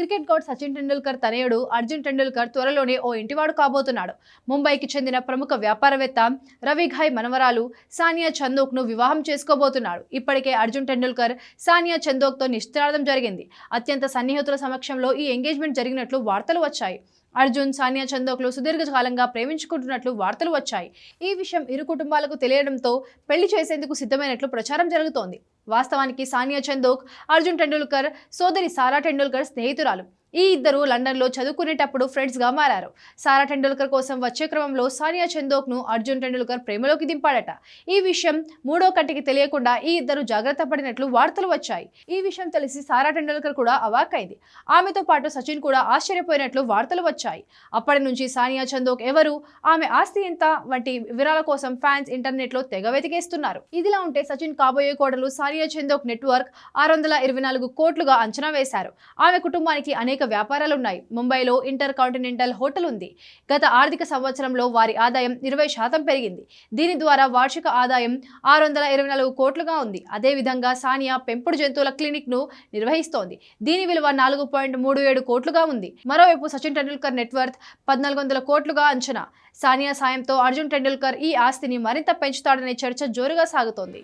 Cricket God Sachin Tendulkar తనయుడు అర్జున్ టెండూల్కర్ త్వరలోనే ఓ ఇంటివాడు కాబోతున్నాడు. ముంబైకి చెందిన ప్రముఖ వ్యాపారవేత్త రవిఘాయ్ మనవరాలు సానియా చందోక్ను వివాహం చేసుకోబోతున్నాడు. ఇప్పటికే అర్జున్ టెండూల్కర్ సానియా చందోక్తో నిశ్చితార్థం జరిగింది. అత్యంత సన్నిహితుల సమక్షంలో ఈ ఎంగేజ్మెంట్ జరిగినట్లు వార్తలు వచ్చాయి. అర్జున్ సానియా చందోక్లు సుదీర్ఘకాలంగా ప్రేమించుకుంటున్నట్లు వార్తలు వచ్చాయి. ఈ విషయం ఇరు కుటుంబాలకు తెలియడంతో పెళ్ళి చేసేందుకు సిద్ధమైనట్లు ప్రచారం జరుగుతోంది. వాస్తవానికి సానియా చందోక్ అర్జున్ టెండూల్కర్ సోదరి సారా టెండూల్కర్ స్నేహితురాలు. ఈ ఇద్దరు లండన్లో చదువుకునేటప్పుడు ఫ్రెండ్స్గా మారారు. సారా టెండూల్కర్ కోసం వచ్చే క్రమంలో సానియా చందోక్ను అర్జున్ టెండూల్కర్ ప్రేమలోకి దింపాడట. ఈ విషయం మూడో కంటికి తెలియకుండా ఈ ఇద్దరు జాగ్రత్త పడినట్లు వార్తలు వచ్చాయి. ఈ విషయం తెలిసి సారా టెండూల్కర్ కూడా అవాక్కైంది. ఆమెతో పాటు సచిన్ కూడా ఆశ్చర్యపోయినట్లు వార్తలు వచ్చాయి. అప్పటి నుంచి సానియా చందోక్ ఎవరు ఆమె ఆస్తి ఎంత వంటి వివరాల కోసం ఫ్యాన్స్ ఇంటర్నెట్లో తెగ వెతికేస్తున్నారు. ఇదిలా ఉంటే సచిన్ కాబోయే కోడలు సానియా చందోక్ నెట్వర్క్ ఆరు వందల ఇరవై నాలుగు కోట్లుగా అంచనా వేశారు. ఆమె కుటుంబానికి అనేక వ్యాపారాలున్నాయి. ముంబైలో ఇంటర్ కాంటినెంటల్ హోటల్ ఉంది. గత ఆర్థిక సంవత్సరంలో వారి ఆదాయం ఇరవై శాతం పెరిగింది. దీని ద్వారా వార్షిక ఆదాయం ఆరు వందల ఇరవై నాలుగు కోట్లుగా ఉంది. అదేవిధంగా సానియా పెంపుడు జంతువుల క్లినిక్ను నిర్వహిస్తోంది. దీని విలువ నాలుగు పాయింట్ మూడు ఏడు కోట్లుగా ఉంది. మరోవైపు సచిన్ టెండూల్కర్ నెట్వర్త్ పద్నాలుగు వందల కోట్లుగా అంచనా. సానియా సాయంతో అర్జున్ టెండూల్కర్ ఈ ఆస్తిని మరింత పెంచుతాడనే చర్చ జోరుగా సాగుతోంది.